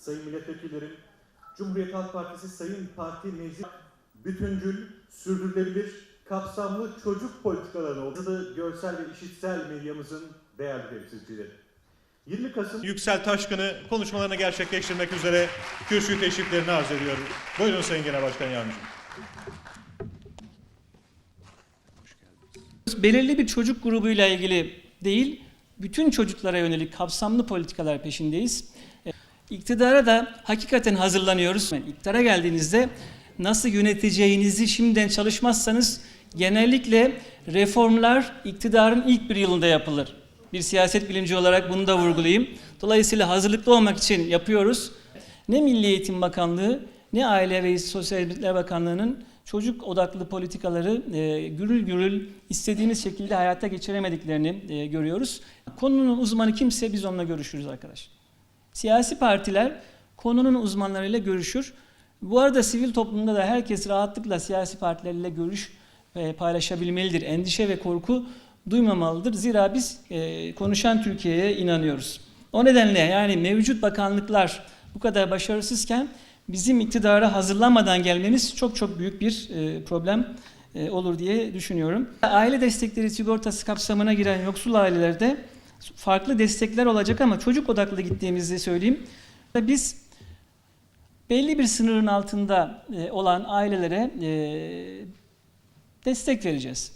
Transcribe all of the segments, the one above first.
sayın milletvekillerim, Cumhuriyet Halk Partisi Sayın Parti Meclis bütüncül, sürdürülebilir, kapsamlı çocuk politikalarını ortada görsel ve işitsel medyamızın değerli temsilcileri. 20 Kasım Yüksel Taşkın'ı konuşmalarını gerçekleştirmek üzere kürsü teşriflerini arz ediyorum. Buyurun Sayın Genel Başkan Yardımcım. belirli bir çocuk grubuyla ilgili değil, bütün çocuklara yönelik kapsamlı politikalar peşindeyiz. İktidara da hakikaten hazırlanıyoruz. Yani İktidara geldiğinizde nasıl yöneteceğinizi şimdiden çalışmazsanız genellikle reformlar iktidarın ilk bir yılında yapılır. Bir siyaset bilimci olarak bunu da vurgulayayım. Dolayısıyla hazırlıklı olmak için yapıyoruz. Ne Milli Eğitim Bakanlığı ne Aile ve Sosyal Hizmetler Bakanlığı'nın çocuk odaklı politikaları e, gürül gürül istediğimiz şekilde hayata geçiremediklerini e, görüyoruz. Konunun uzmanı kimse biz onunla görüşürüz arkadaş. Siyasi partiler konunun uzmanlarıyla görüşür. Bu arada sivil toplumda da herkes rahatlıkla siyasi partilerle görüş e, paylaşabilmelidir. Endişe ve korku duymamalıdır. Zira biz e, konuşan Türkiye'ye inanıyoruz. O nedenle yani mevcut bakanlıklar bu kadar başarısızken bizim iktidara hazırlanmadan gelmemiz çok çok büyük bir e, problem olur diye düşünüyorum. Aile destekleri sigortası kapsamına giren yoksul ailelerde farklı destekler olacak ama çocuk odaklı gittiğimizi söyleyeyim. Biz belli bir sınırın altında e, olan ailelere e, destek vereceğiz.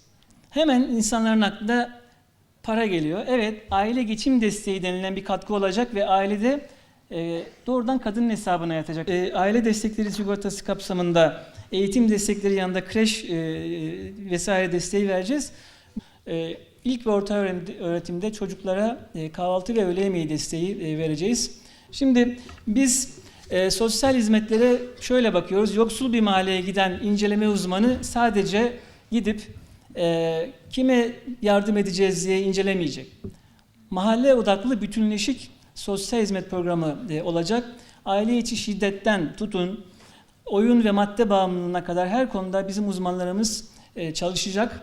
Hemen insanların aklına para geliyor. Evet, aile geçim desteği denilen bir katkı olacak ve ailede e, doğrudan kadının hesabına yatacak. Aile destekleri sigortası kapsamında eğitim destekleri yanında kreş vesaire desteği vereceğiz. E, ilk ve orta öğretim- öğretimde çocuklara e, kahvaltı ve öğle yemeği desteği e, vereceğiz. Şimdi biz e, sosyal hizmetlere şöyle bakıyoruz. Yoksul bir mahalleye giden inceleme uzmanı sadece gidip kime yardım edeceğiz diye incelemeyecek. Mahalle odaklı bütünleşik sosyal hizmet programı olacak. Aile içi şiddetten tutun, oyun ve madde bağımlılığına kadar her konuda bizim uzmanlarımız e, çalışacak.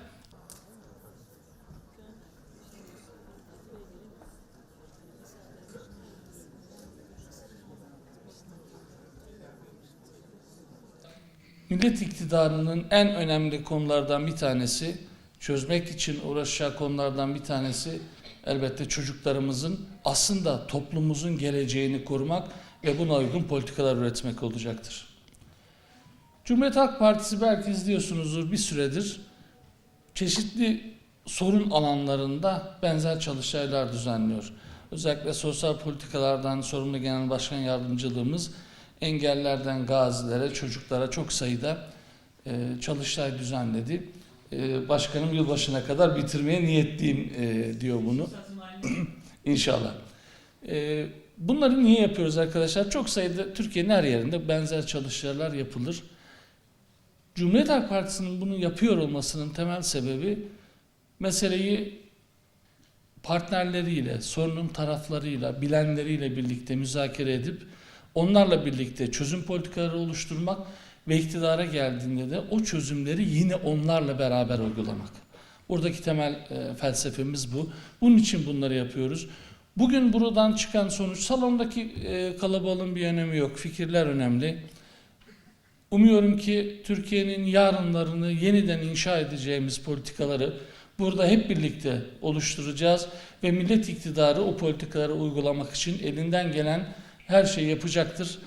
Millet iktidarının en önemli konulardan bir tanesi, çözmek için uğraşacağı konulardan bir tanesi elbette çocuklarımızın aslında toplumumuzun geleceğini korumak ve buna uygun politikalar üretmek olacaktır. Cumhuriyet Halk Partisi belki izliyorsunuzdur bir süredir çeşitli sorun alanlarında benzer çalıştaylar düzenliyor. Özellikle sosyal politikalardan sorumlu genel başkan yardımcılığımız engellerden gazilere, çocuklara çok sayıda e, çalıştay düzenledi. E, başkanım yılbaşına kadar bitirmeye niyetliyim e, diyor bunu. İnşallah. E, bunları niye yapıyoruz arkadaşlar? Çok sayıda Türkiye'nin her yerinde benzer çalışmalar yapılır. Cumhuriyet Halk Partisi'nin bunu yapıyor olmasının temel sebebi meseleyi partnerleriyle, sorunun taraflarıyla, bilenleriyle birlikte müzakere edip onlarla birlikte çözüm politikaları oluşturmak ve iktidara geldiğinde de o çözümleri yine onlarla beraber uygulamak. Buradaki temel e, felsefemiz bu. Bunun için bunları yapıyoruz. Bugün buradan çıkan sonuç salondaki e, kalabalığın bir önemi yok. Fikirler önemli. Umuyorum ki Türkiye'nin yarınlarını yeniden inşa edeceğimiz politikaları burada hep birlikte oluşturacağız ve millet iktidarı o politikaları uygulamak için elinden gelen her şeyi yapacaktır.